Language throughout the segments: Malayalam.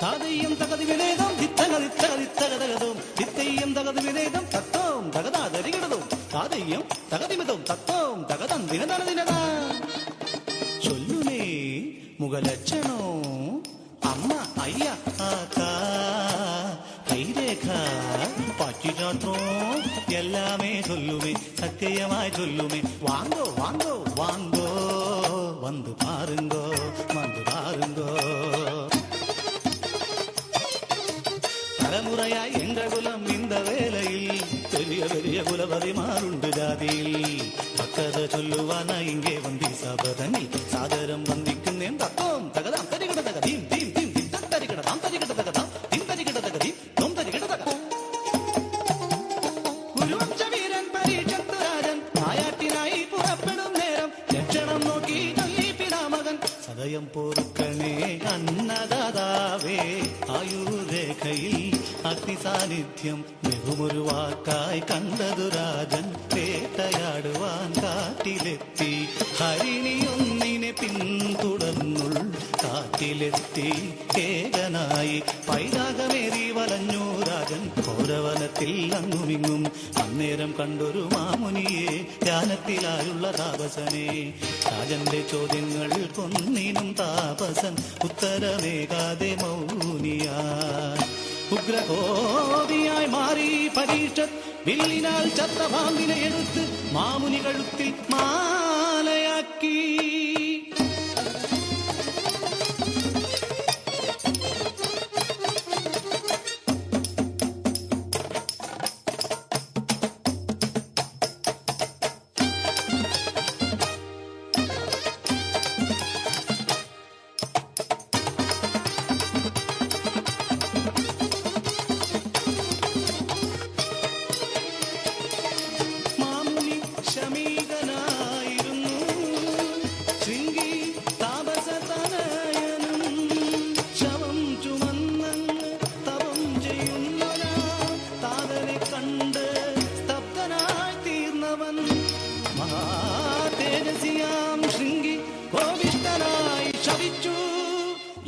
தாதையம் தகது விவேதம் தித்தகதி தகதி தகதகதும் தித்தையம் தகது விவேதம் தத்தோம் தகதா தரிகிடதும் தாதையம் தகதிமிதம் தத்தோம் தகதம் தினதன தினதா சொல்லுமே முகலட்சணோ அம்மா ஐயா ஆத்தா கைரேகா பச்சிஜாத்தோம் எல்லாமே சொல்லுமே சத்தியமாய் சொல்லுமே. வாங்கோ வாங்கோ வாங்கோ வந்து பாருங்கோ வந்து பெரிய குலபதிமாருண்டு ஜாதியில் பக்கத சொல்லுவானா இங்கே வந்தி പൊറുക്കണേ അന്നദാതാവേ. ആയുർരേഖയിൽ അഗ്നിസാന്നിധ്യം വെറുമൊരു വാക്കായി കണ്ടതു രാജൻ വേട്ടയാടുവാൻ കാട്ടിലെത്തി. ഹരിണിയൊന്നിനെ പിന്തുടർന്നുൾ കാട്ടിലെത്തി. ഏകനായി രാജൻ ഘോരവനത്തിൽ അങ്ങുമിങ്ങും. അന്നേരം കണ്ടൊരു മാമുനിയെ ധ്യാനത്തിലായുള്ള താപസനെ. രാജന്റെ ചോദ്യങ്ങൾ കൊന്നിനും താപസൻ. ഉത്തരമേകാതെ മൗനിയായി ഉഗ്രകോപിയായി മാറി പരീക്ഷ. വില്ലിനാൽ ചത്ത പാമ്പിനെ എടുത്ത് മാമുനി കഴുത്തിൽ മാലയാക്കി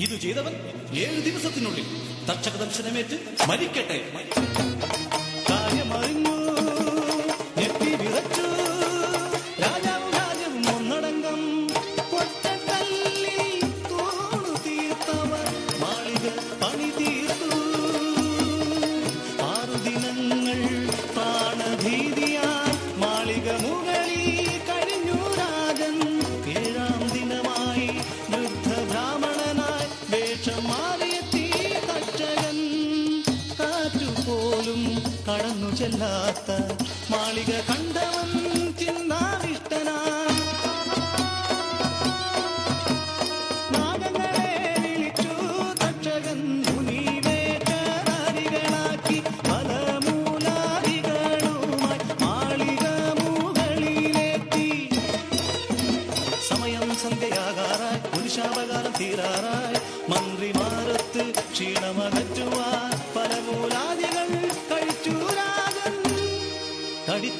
ഇത് ചെയ്തവൻ ഏഴ് ദിവസത്തിനുള്ളിൽ തക്ഷക ദർശനമേറ്റ് മരിക്കട്ടെ. കടന്നു ചെല്ലാത്ത മാളിക കണ്ടവൻ ചിന്നാവിഷ്ടനായി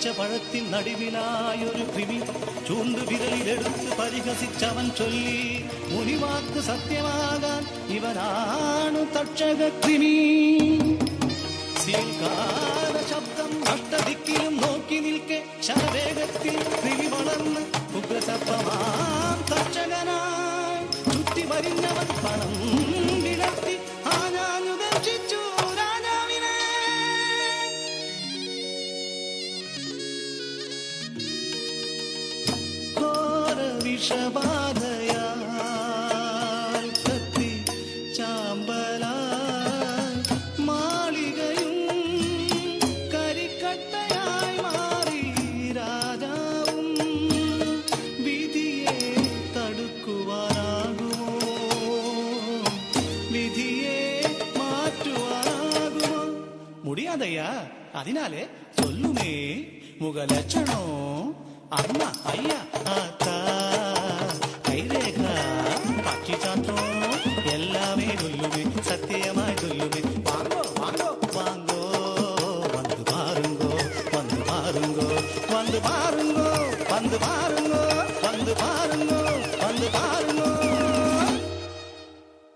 പഴത്തിൻ നടുവിലായൊരു കൃമി. ചൂണ്ടു വിരലിലെടുത്ത് പരിഹസിച്ചവൻ ചൊല്ലി മുനിവാക്ക് സത്യമാകാൻ ഇവനാണ് തക്ഷക കൃമി. ശബ്ദം അഷ്ടദിക്കിലും നോക്കി നിൽക്കെ മാളികയും രാജാവും വിധിയെ അതിനാലെ ചൊല്ലുമേ. മുഖലക്ഷണോ അമ്മ അയ്യ ആത്ത. பாருங்க வந்து பாருங்க